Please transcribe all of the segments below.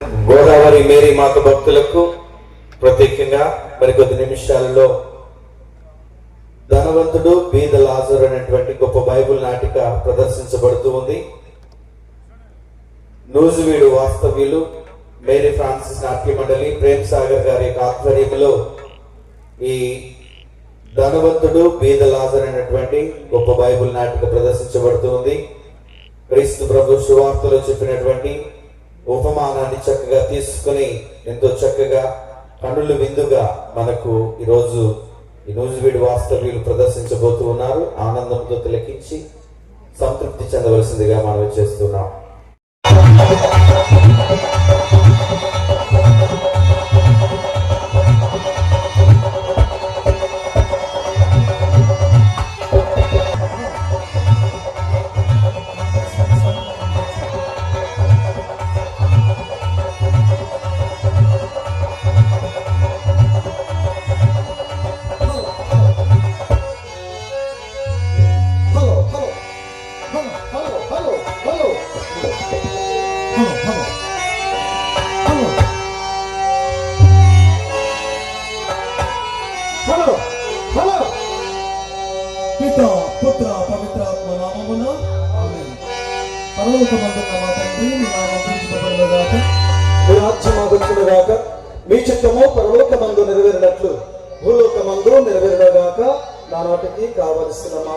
Godavari Mary మాత భక్తులకు ప్రత్యేకంగా మరికొద్ది నిమిషాల్లో ధనవంతుడు బీద లాజర్ అనేటువంటి గొప్ప బైబిల్ నాటిక ప్రదర్శించబడుతూ ఉంది. నూజివీడు వాస్తవ్యులు మేరీ ఫ్రాన్సిస్ నాట్య మండలి ప్రేమ్ సాగర్ గారి యొక్క ఆధ్వర్యంలో ఈ ధనవంతుడు బీద లాజర్ అనేటువంటి గొప్ప బైబిల్ నాటిక ప్రదర్శించబడుతుంది క్రీస్తు ప్రభు సువార్తలో చెప్పినటువంటి ఉపమానాన్ని చక్కగా తీసుకుని ఎంతో చక్కగా కన్నులు విందుగా మనకు ఈరోజు ఈ నూజివీడు వాస్తవ్యులు ప్రదర్శించబోతూ ఉన్నారు. ఆనందంతో తిలకించి సంతృప్తి చెందవలసిందిగా మనం చేస్తున్నాం. పిత పుత్ర పవిత్రాత్మ నామమున. పరలోకమందున్న మా తండ్రి మీ నామం పూజించబడుగాక మీ రాజ్యం అగుచునుగాక మీ చిత్తము పరలోకమందు నెరవేరినట్లు భూలోకమందు నెరవేరుగాక నా నాటికి కావలసిన మా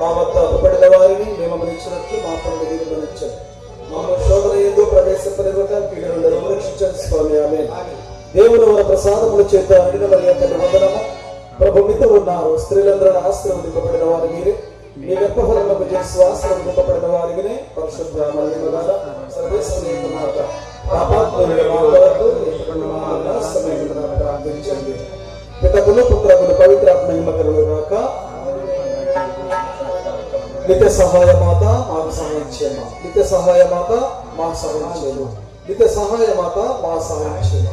మా వద్ద అప్పబడిన వారిని మేము ఇచ్చినట్లు మా పనులు విలువనిచ్చారు మామూలు శోధన ఎందుకు ప్రవేశపరివక కీడు నుండి స్వామి. ఆమె దేవుని మన ప్రసాదముల చేత అడిగిన మరి యొక్క నిబంధనము ప్రభు మీతో ఉన్నారు. స్త్రీలందరూ ఆశ్రవదింపబడిన వారు మీరే మీ గర్భఫలములకు చేసి ఆశ్రమింపబడిన వారిని పరిశుద్ధ సర్వేశ్వరి మాత పాపాత్ములుగా మా కొరకు ప్రార్థించండి పితకులు పుత్రకులు పవిత్రాత్మ మహిమకరులు నిత్య సహాయ మాత మాకు సహాయం చేయమా? నిత్య సహాయ మాత మాకు సహాయం చేయము? నిత్య సహాయ మాత మా సహాయం చేయమా?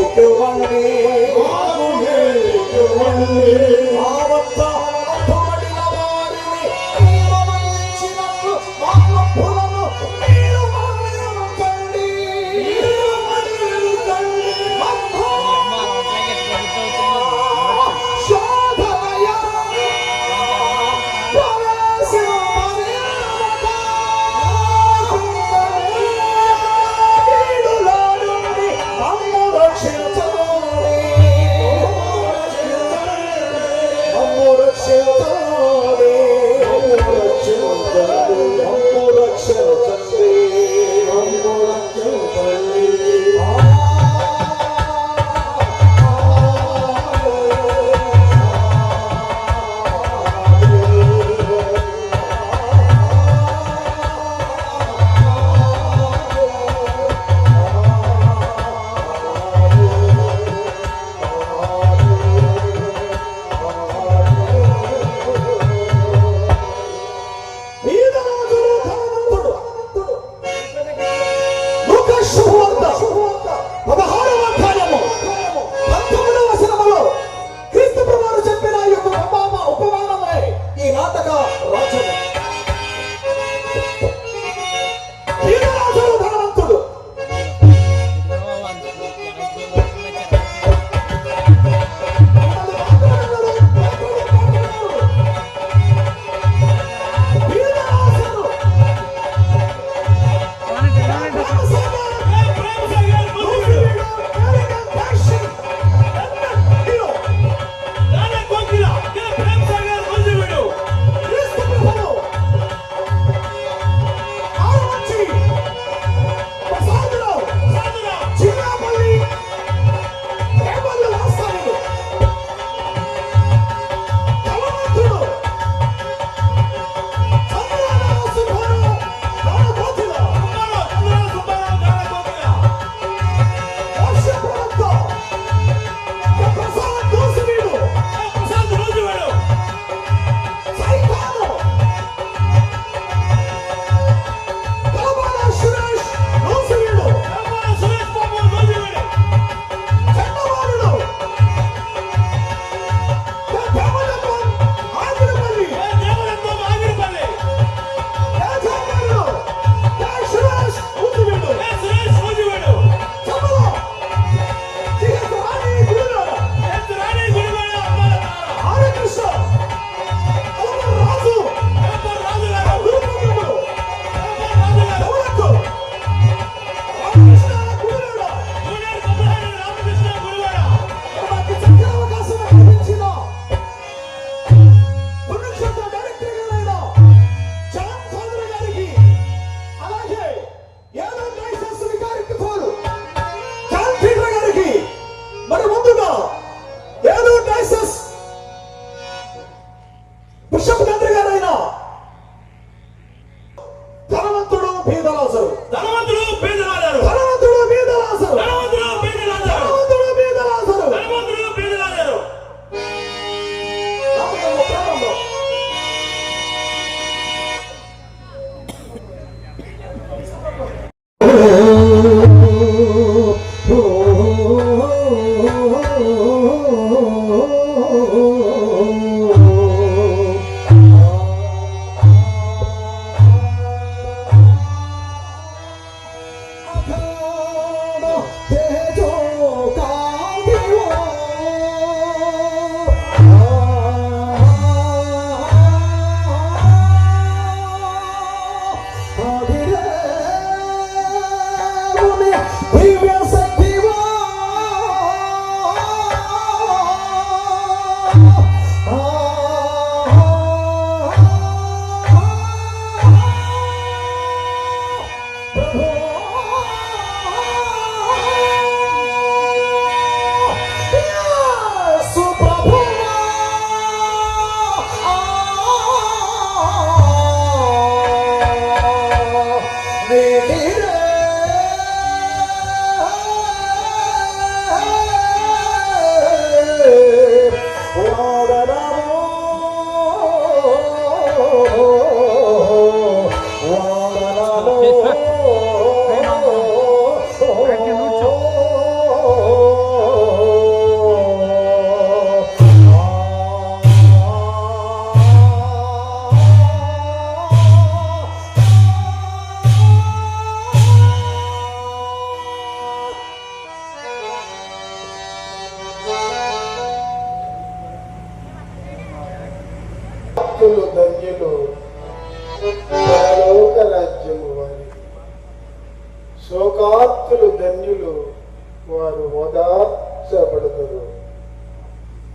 ఈ నాటక రాజ్యము బీదలాసరు ధనవంతుడు వారు ఓదార్చబడతారు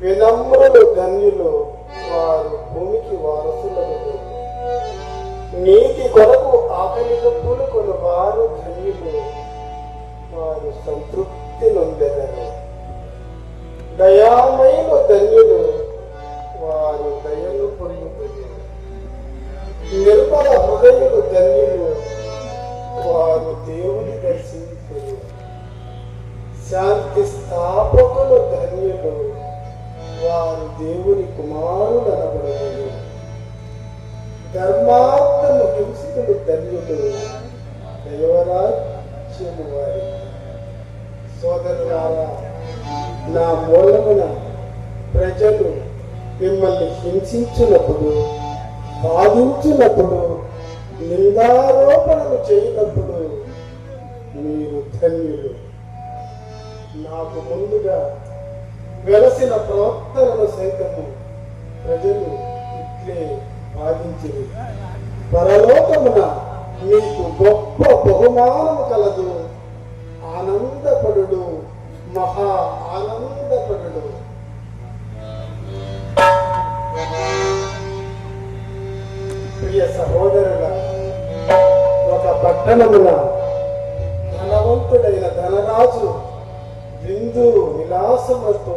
వినమ్రులు ధన్యులు వారు భూమికి వారసులగుదురు. నీతి కొరకు ఆకలి దప్పులు వారు ధన్యులు. వారు సంతృప్తి నొందెదరు. దయామైన ధన్యులు వారు దయను పొందుతుంది నిర్మల హృదయులు ధన్యులు వారు దేవుని దర్శించారు శాంతి స్థాపకులు ధన్యులు. వారు దేవుని కుమారుడు అనబడదు ధర్మార్థము హింసితులు ధన్యులు. దైవరాజ్యము వారి. సోదరులారా నా మూలమున ప్రజలు మిమ్మల్ని హింసించినప్పుడు బాధించినప్పుడు నిందారోపణలు చేయనప్పుడు మీరు ధన్యులు. నాకు ముందుగా వెలసిన ప్రవక్తలను సైతము ప్రజలు ఇట్లే బాధించింది పరలోకమున మీకు గొప్ప బహుమానము కలదు. ఆనందపడు మహా ఆనందపడు ప్రియ సహోదరుల ఒక పట్టణమున ధనవంతుడైన ధనరాజు విందు విలాసములతో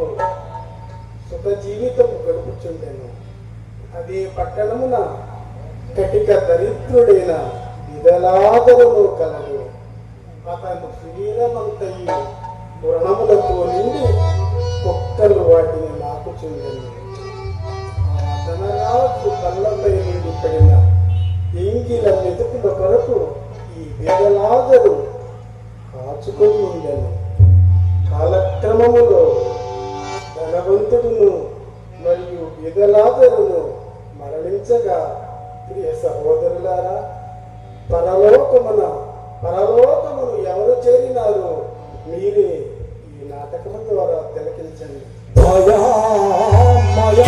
సుఖ జీవితం గడుపుచుండెను. అదే పట్టణమున కటిక దరిద్రుడైన విదలాదరులు కలడు అతను శరీరమంతయు వ్రణములతో నిండి కుక్కలు వాటిని నాకుచుండెను ఆ ధనరాజు కళ్ళపై నుండి పడిన ఎంగిల మెతుకుల కొరకు ఈ విదలాదరు కాచుకొని ఉండెను. కాలక్రమములో ధనవంతుడును మరియు విధలాదరును మరణించగా ప్రియ సహోదరులారా పరలోకమున పరలోకమును ఎవరు చేరినారు మీరే ఈ నాటకం ద్వారా తిలకించండి. దయామయ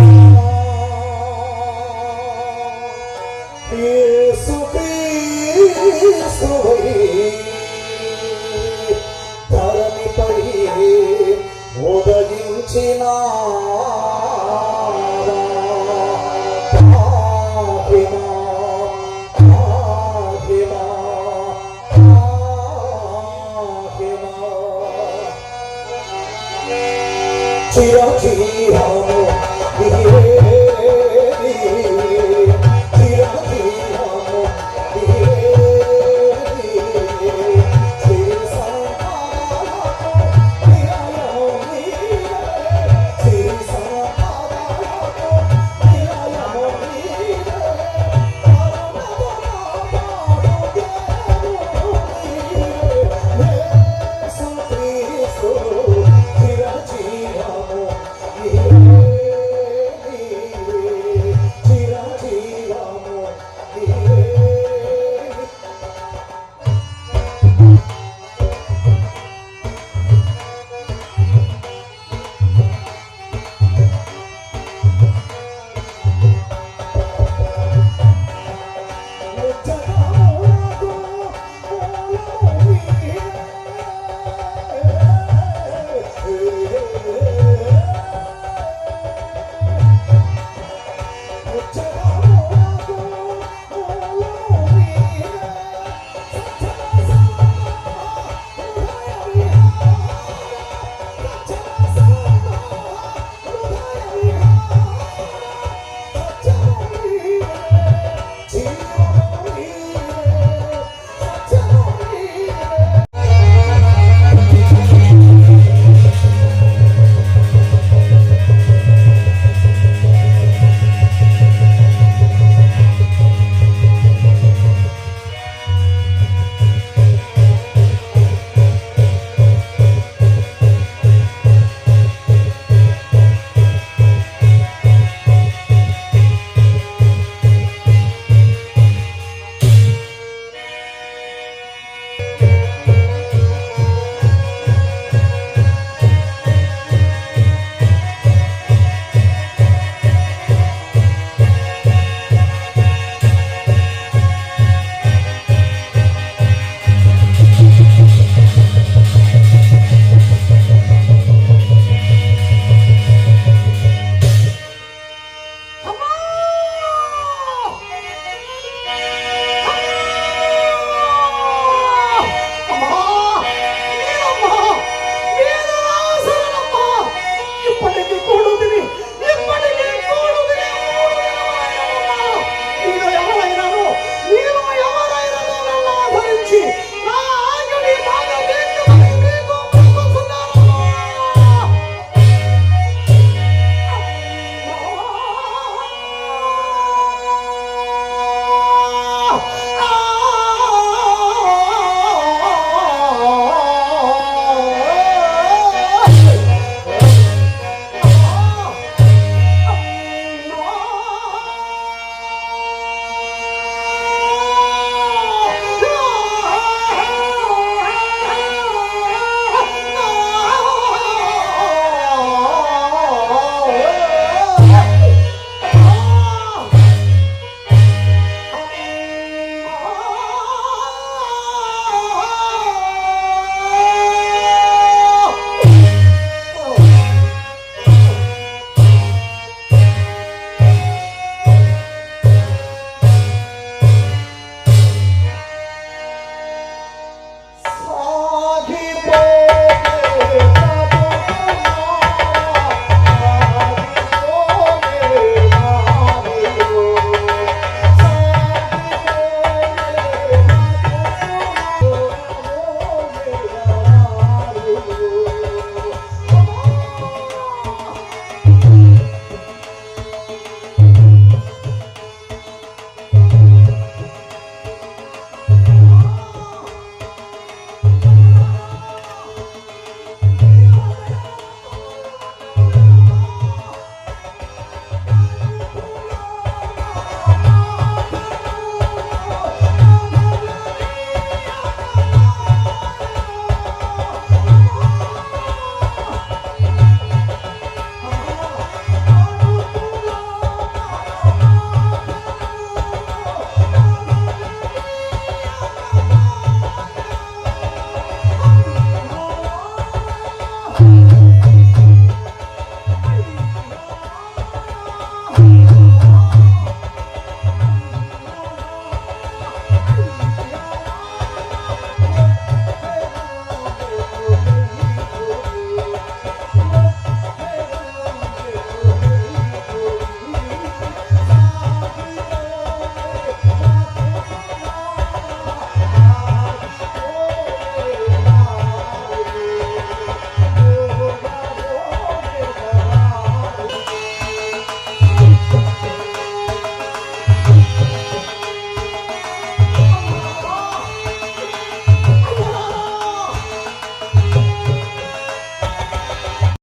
Chill, chill, chill, chill.